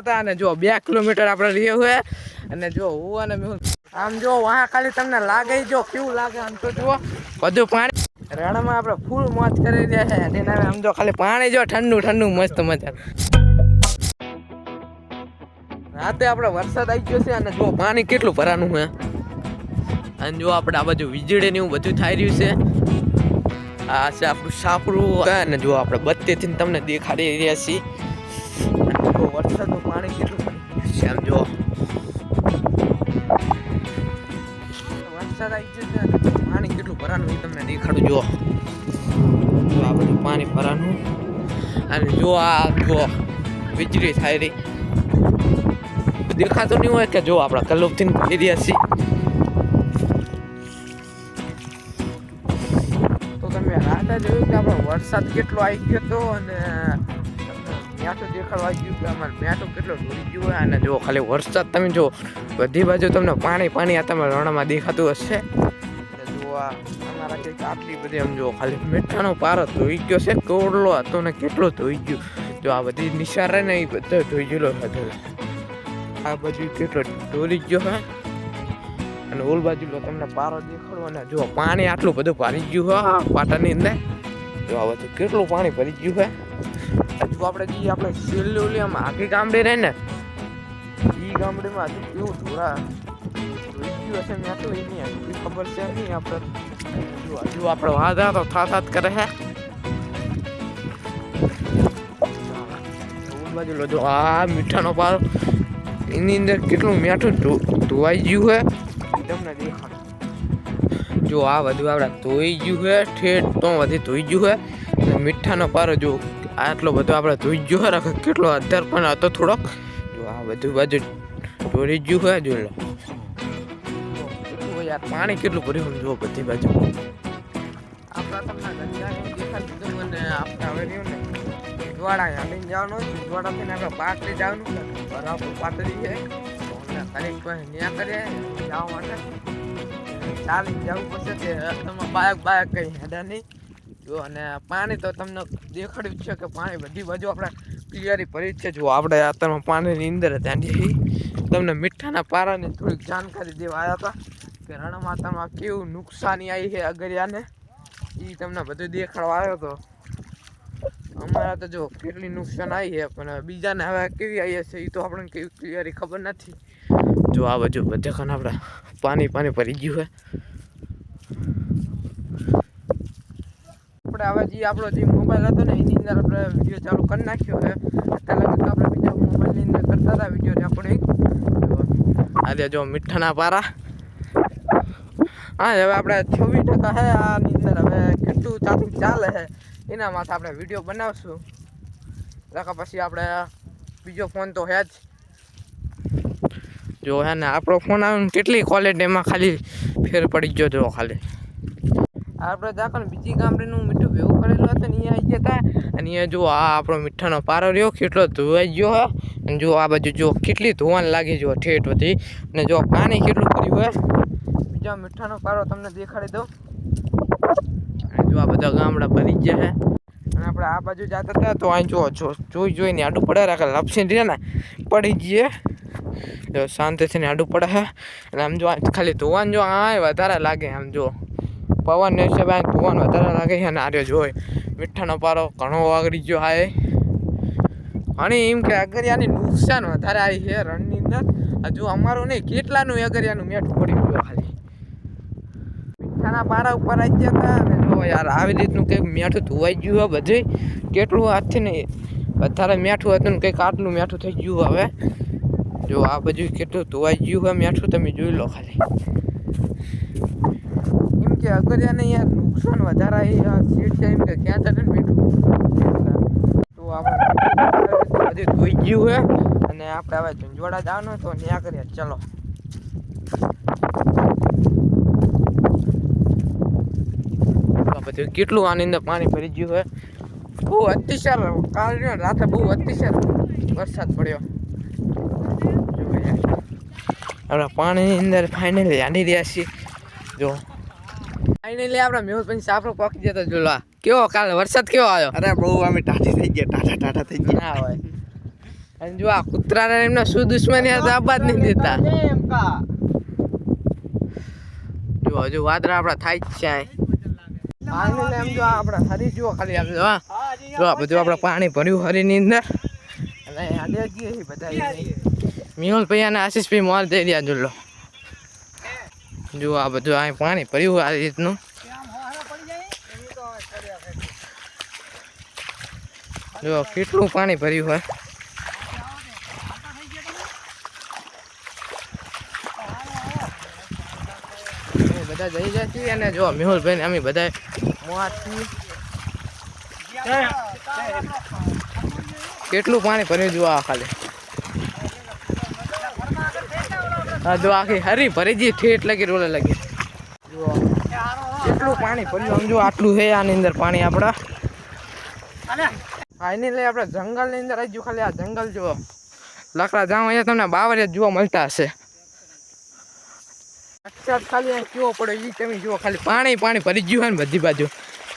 હતા અને જો બે કિલોમીટર આપણે રહીએ હોય અને જો હું અને મેં આમ જો વાહ, ખાલી તમને લાગે જો કેવું લાગે આમ તો જુઓ. બધું પાણી રણમાં આપણે ફૂલ મોજ કરી રહ્યા છે. અને આમ જો ખાલી પાણી જો, ઠંડુ ઠંડુ, મસ્ત મજા. રાતે આપણે વરસાદ આવી ગયો છે અને જો પાણી કેટલું ભરાનું છે. અને જો આપણે આ બાજુ વીજળી ને એવું બધું થઈ રહ્યું છે. આ છે આપણું સાપડું અને જો આપણે બત્તીથી તમને દેખાડી રહ્યા છીએ. અને પાણી કેટલું ભરાનું એ તમને દેખાડું જો આ બધું પાણી ભરાનું અને જો આ જો વીજળી થાય રહી. દેખાતો નહીં હોય કે જો આપણા કલોબથી કરી રહ્યા છીએ. તો તમે રાતે જોયું કે આપણો વરસાદ કેટલો આવી ગયો હતો અને મેઠું દેખાડવા આવી ગયું કે અમારે મેઠું કેટલો ડૂબી ગયું હોય. અને જો ખાલી વરસાદ, તમે જો બધી બાજુ તમને પાણી પાણી આ તમે રણમાં દેખાતું હશે. જો અમારા કંઈક આટલી બધી આમ જો ખાલી મીઠાનો પારો ધોઈ ગયો છે. કોરલો હતો ને કેટલો ધોઈ ગયો. જો આ બધી નિશારે ને એ બધો ધોઈ ગયેલો હતો. આ બધું કેટલો ઢોરી ગયો, હે. અને ઓલ બાજુ તમને પારો દેખાડો ને જો પાણી આટલું બધું ભરી ગયું, હા પાટાની અંદર. જો આ બધું કેટલું પાણી ભરી ગયું, હે. હજુ આપણે જે આપણે છેલ્લી આમ આખી ગામડે રહે ને એ ગામડેમાં હજુ કેવું ધોરા ગયું હશે મેં તો એ નહીં હજુ ખબર છે નહીં આપણે. હજુ આપણે વાંધા તો થાત કરે હે. બાજુ લો જો, આ મીઠાનો પારો. એની અંદર કેટલું મીઠું ધોવાઈ ગયું હે. તમને દેખાડ. જો આ બધું આપણે ધોઈ ગયું હે, ઠેઠ તો બધી ધોઈ ગયું હે. મીઠાનો પારો જો આટલો બધો આપણે ધોઈ ગયો રાખે કેટલો અધર પણ હતો થોડોક. જો આ બધું બાજુ ઢોળી ગયું હોય, જો યાર, પાણી કેટલું ભર્યું જો બધી બાજુ. આપણે આપણે જવાનું જવાનું ચાલી જવું પડશે બાયક બાયક કંઈ હેડા નહીં. જો, અને પાણી તો તમને દેખાડ્યું છે કે પાણી બધી બાજુ આપણે ક્લિયરી ભરી છે. જો, આપણે અત્યારમાં પાણીની અંદર ધ્યાન તમને મીઠાના પારાની થોડીક જાણકારી દેવા આવ્યા હતા કે રણમાતામાં કેવું નુકસાની આવી છે અગરિયાને. એ તમને બધું દેખાડવા આવ્યો હતો અમારા તો જો કેટલી નુકસાન આવી છે, પણ બીજાને હવે કેવી આવી હશે એ તો આપણને કેવી ક્લિયરી ખબર નથી. જો, આ બાજુ બધે ખાને આપણે પાણી પાણી ભરી ગયું છે. આપણે હવે જે આપણો જે મોબાઈલ હતો ને એની અંદર આપણે વીડિયો ચાલુ કરી નાખ્યો છે. અત્યારે લગી તો આપણે બીજા મોબાઈલની અંદર કરતા હતા વીડિયો રેકોર્ડિંગ આજે જો મીઠાના પારા. હા હવે આપણે છવ્વીસ ટકા છે આની અંદર હવે કેટલું ચાલુ ચાલે છે એના માથે આપણે વીડિયો બનાવશું. રાખા પછી આપણે બીજો ફોન તો હે જ. જો હે ને આપણો ફોન આવે કેટલી કેટલી ક્વોલિટીમાં ખાલી ફેર પડી ગયો જો ખાલી. આપણે દાખલ બીજી ગામડીનું મીઠું ભેવું કરેલું હતું ને અહીંયા આવી હતા અને અહીંયા જો આ આપણો મીઠાનો પારો રહ્યો, કેટલો ધોવાઈ ગયો હે. અને જો આ બાજુ જો કેટલી ધોવાન લાગી જો ઠેઠ બધી. અને જો પાણી કેટલું કર્યું હોય. બીજા મીઠાનો પારો તમને દેખાડી દઉં. જો આ બધા ગામડા ભરી ગયા છે. અને આપણે આ બાજુ જતા હતા તો અહીં જો, જોઈ, જોઈને આડું પડે રાખે લપસી રહ્યા ને, પડી ગયે. જો, શાંતિથી આડું પડે છે. અને આમ જો ખાલી ધોવાનું જો, આ વધારે લાગે, આમ જો પવન ને હિસાબે પવન વધારે લાગે છે અને આર્યો જોઈ મીઠાનો પારો ઘણો વાગડી ગયો હા એ અને એમ કે અગરિયાની નુકસાન વધારે આવી છે રણની અંદર. હજુ અમારું નહીં, કેટલાનું અગરિયાનું મેઠું પડી ગયું ખાલી મીઠાના પારા ઉપર આવી ગયા હતા અને જો યાર, આવી રીતનું કંઈક મેઠું ધોવાઈ ગયું હોય બધે. કેટલું હાથથી નહીં, વધારે મેઠું હતું ને કંઈક આટલું મેઠું થઈ ગયું હવે. જો આ બધું કેટલું ધોવાઈ ગયું હોય મેઠું, તમે જોઈ લો ખાલી. કે અગરિયાને યાર નુકસાન વધારે આ સીટ છે એમ કે ક્યાં ચાલે ને મીઠું? તો આપણે બધું ધોઈ ગયું હોય અને આપણે હવે ઝુંઝવાડા જવાનું તો ત્યાં કરીએ. ચલો. બધું કેટલું આની અંદર પાણી ભરી ગયું હોય બહુ અતિશય કાલ રાતે બહુ અતિશય વરસાદ પડ્યો. આપણે પાણીની અંદર ફાઇનલી આંડી રહ્યા છીએ. જો. ફાઇનલી આપણે મેહુલ પછી સાફરો પકી જતો જોલા કેવો કાલે વરસાદ કેવો આવ્યો? અરે બહુ અમે ટાટી થઈ ગયા ટાટા ટાટા થઈ ગયા. ના હોય. અને જો આ કૂતરાને એમને શું દુશ્મની હતા આબાદ નહીં દેતા. જો હજુ વાદળા આપણા થાય જ છે અહીં. એમ જો આ આપણા હરી જુઓ ખાલી આમ જો હા. જો આ બધું આપણે પાણી ભર્યું હરીની અંદર. અને આડે જઈએ બધા મિહોલ ભાઈ અને આશીષભાઈ મોલ જઈ રહ્યા જોલો જો આ બધું અહીં પાણી ભર્યું આ રીતનું. જો કેટલું પાણી ભર્યું હોય. બધા જઈ જાય છીએ અને જો મેહુલભાઈ અમે બધા મોંથી કેટલું પાણી ભર્યું જુઓ આ ખાલી હા જો આખી હરી ભરી જી ઠેઠ લગી રોલે લગી. જુઓ. કેટલું પાણી ભર્યું? સમજો જો આટલું છે આની અંદર પાણી આપણા. એની લઈ આપણે જંગલની અંદર આવી ખાલી આ જંગલ જુઓ. લકડા જાવ અહીંયા તમને બાવરિયા જોવા મળતા હશે. અક્ષર ખાલી કેવો પડે એ તમે જુઓ ખાલી પાણી પાણી ભરી ગયું હોય ને બધી બાજુ.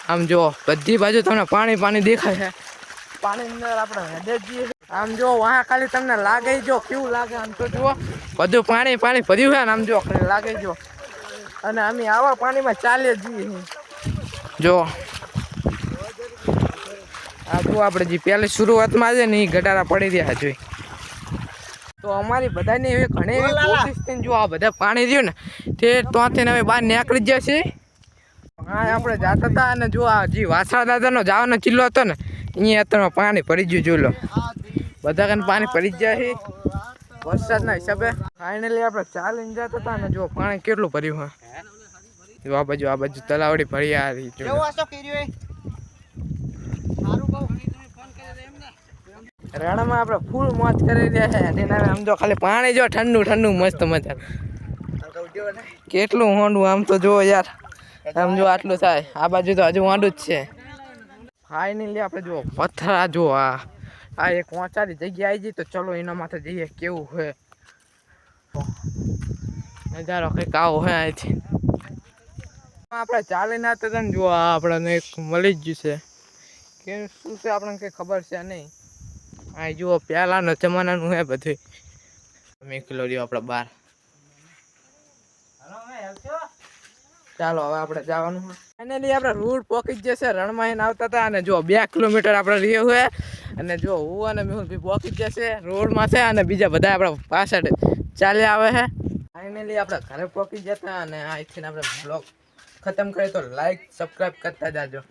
આમ જુઓ બધી બાજુ તમને પાણી પાણી દેખાય છે. પાણી અંદર આપણે હેડે જઈએ. આમ જુઓ વાહ ખાલી તમને લાગે જો કેવું લાગે આમ તો જુઓ. બધું પાણી પાણી ભર્યું છે ને આમ જો લાગે જો. અને અમે આવા પાણીમાં ચાલીએ જઈએ જો. આ તો આપણે જે પહેલી શરૂઆતમાં છે ને એ ગટારા પડી રહ્યા જોઈ. તો અમારી બધાની એવી ઘણી એવી કોશિશ થઈને જો આ બધા પાણી રહ્યું ને તે ત્યાંથી હવે બહાર નીકળી ગયા છે. હા આપણે જાતા હતા અને જો આ જે વાસણા દાદાનો જવાનો ચિલ્લો હતો ને અહીંયા અત્યારમાં પાણી ભરી ગયું જોઈ લો. બધા કને પાણી ભરી જ જાય છે. વરસાદના હિસાબે. ફાઇનલી આપણે ચાલીને જતા હતા ને જો પાણી કેટલું ભર્યું હોય જો આ બાજુ આ બાજુ તલાવડી ભરી આ રહી રણમાં આપણે ફૂલ મોજ કરી રહ્યા છે. એના આમ જો ખાલી પાણી જો ઠંડુ ઠંડુ મસ્ત મજા. કેટલું હોંડું આમ તો જો યાર. આમ જો આટલું થાય. આ બાજુ તો હજુ વાંડું જ છે. ફાઇનલી આપણે જો પથરા જો આ. આ એક વાંચારી જગ્યા આવી જઈ તો ચલો એના માથે જઈએ, કેવું છે નજારો કંઈક આવો હે અહીંથી. આપણે ચાલીને આવતા હતા ને જો આપણને એક મળી જ ગયું છે. કે શું છે આપણને કંઈ ખબર છે નહીં. આ જુઓ, પહેલાંના જમાનાનું હે બધું મેં કિલો રહ્યો આપણે બાર. ચાલો, હવે આપણે જવાનું ફાઇનલી આપણે રૂટ પોકી જશે, રણમાં એને આવતા હતા અને જો બે કિલોમીટર આપણે રહ્યો હોય અને જો હું અને મેહુલભાઈ પોકી જશે રોડમાં છે અને બીજા બધા આપણા પાછળ ચાલ્યા આવે છે ફાઇનલી આપણે ઘરે પોકી જતા અને અહીંથી આપણે બ્લોગ ખતમ કરીએ તો લાઈક સબસ્ક્રાઈબ કરતા જાજો.